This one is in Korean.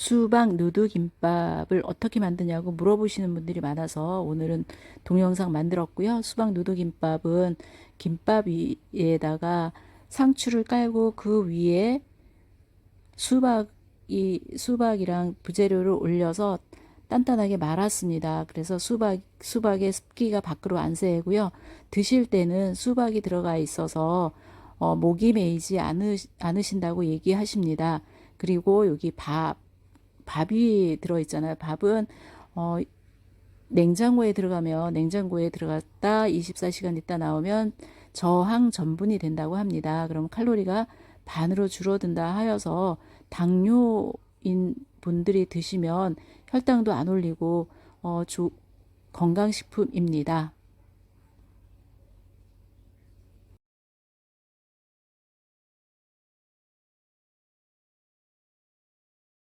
수박 누드 김밥을 어떻게 만드냐고 물어보시는 분들이 많아서 오늘은 동영상 만들었고요. 수박 누드 김밥은 김밥 위에다가 상추를 깔고 그 위에 수박이 수박이랑 부재료를 올려서 단단하게 말았습니다. 그래서 수박 수박의 습기가 밖으로 안 새고요. 드실 때는 수박이 들어가 있어서 어, 목이 메이지 않으, 않으신다고 얘기하십니다. 그리고 여기 밥 밥이 들어 있잖아요. 밥은 어, 냉장고에 들어가면 냉장고에 들어갔다 24시간 있다 나오면 저항 전분이 된다고 합니다. 그럼 칼로리가 반으로 줄어든다 하여서 당뇨인 분들이 드시면 혈당도 안 올리고 어, 조, 건강식품입니다.